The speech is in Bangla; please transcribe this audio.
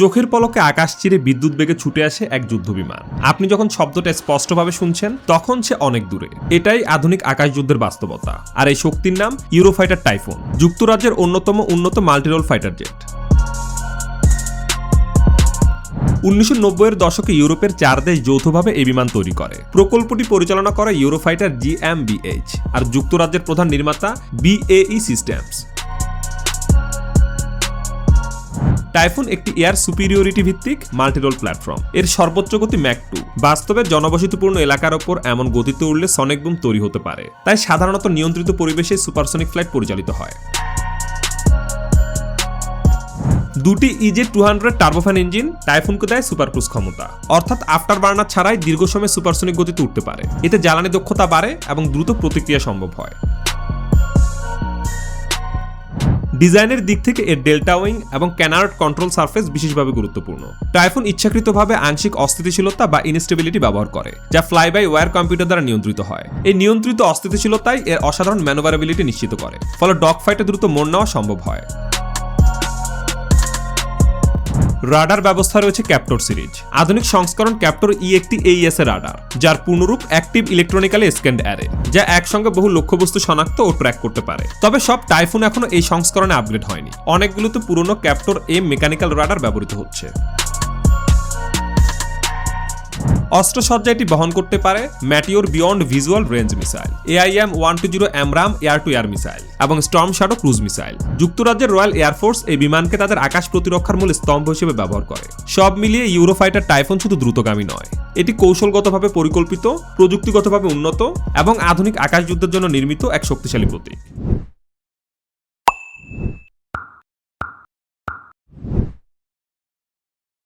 চোখের পলকে আকাশ চিরে বিদ্যুৎ বেগে ছুটে আসে এক যুদ্ধ বিমান আপনি যখন শব্দটা স্পষ্টভাবে শুনছেন, তখন সে অনেক দূরে। এটাই আধুনিক আকাশ যুদ্ধের বাস্তবতা। আর এই শক্তির নাম ইউরোফাইটার টাইফুন, যুক্তরাজ্যের অন্যতম উন্নত মাল্টিরোল ফাইটার জেট। উনিশশো এর দশকে ইউরোপের চার দেশ যৌথভাবে এই বিমান তৈরি করে। প্রকল্পটি পরিচালনা করে ইউরোফাইটার জিএমবিএইচ আর যুক্তরাজ্যের প্রধান নির্মাতা বিএই সিস্টেমস। টাইফুন একটি এয়ার সুপিরিয়রিটি ভিত্তিক মাল্টিরোল প্ল্যাটফর্ম এর সর্বোচ্চ গতি ম্যাক টু বাস্তবে জনবসতিপূর্ণ এলাকার ওপর এমন গতিতে উঠলে সনিক বুম তৈরি হতে পারে। তাই সাধারণত নিয়ন্ত্রিত পরিবেশে সুপারসনিক ফ্লাইট পরিচালিত হয়। দুটি EJ two hundred turbofan engine টাইফুনকে দেয় সুপার ক্রুজ ক্ষমতা। অর্থাৎ আফটার বার্নার ছাড়াই দীর্ঘ সময় সুপারসনিক গতিতে উঠতে পারে। এতে জ্বালানি দক্ষতা বাড়ে এবং দ্রুত প্রতিক্রিয়া সম্ভব হয়। ডিজাইনের দিক থেকে এর ডেল্টা উইং এবং ক্যানার্ড কন্ট্রোল সার্ফেস বিশেষভাবে গুরুত্বপূর্ণ। টাইফুন ইচ্ছাকৃতভাবে আংশিক অস্থিতিশীলতা বা ইনস্টেবিলিটি ব্যবহার করে, যা ফ্লাই বাই ওয়ার কম্পিউটার দ্বারা নিয়ন্ত্রিত হয়। এই নিয়ন্ত্রিত অস্থিতিশীলতাই এর অসাধারণ ম্যানোভারেবিলিটি নিশ্চিত করে, ফলে ডগ ফাইটে দ্রুত মোড় নেওয়া সম্ভব হয়। রাডার ব্যবস্থা রয়েছে ক্যাপ্টোর সিরিজ। আধুনিক সংস্করণ ক্যাপ্টোর ই একটি এইএস এ রাডার, যার পূর্ণরূপ অ্যাক্টিভ ইলেকট্রনিক্যাল স্ক্যান্ড অ্যারে, যা একসঙ্গে বহু লক্ষ্যবস্তু শনাক্ত ও ট্র্যাক করতে পারে। তবে সব টাইফুন এখনও এই সংস্করণে আপগ্রেড হয়নি। অনেকগুলোতে পুরনো ক্যাপ্টোর এম মেকানিক্যাল রাডার ব্যবহৃত হচ্ছে। অস্ত্রসজ্জা এটি বহন করতে পারে Meteor beyond visual range missile AIM one two zero AMRAAM air to air missile এবং স্টর্ম শ্যাডো ক্রুজ মিসাইল যুক্তরাজ্যের রয়্যাল এয়ারফোর্স এই বিমানকে তাদের আকাশ প্রতিরক্ষার মূল স্তম্ভ হিসেবে ব্যবহার করে। সব মিলিয়ে ইউরোফাইটার টাইফুন শুধু দ্রুতগামী নয়। এটি কৌশলগতভাবে পরিকল্পিত, প্রযুক্তিগতভাবে উন্নত এবং আধুনিক আকাশ যুদ্ধের জন্য নির্মিত এক শক্তিশালী প্রতীক।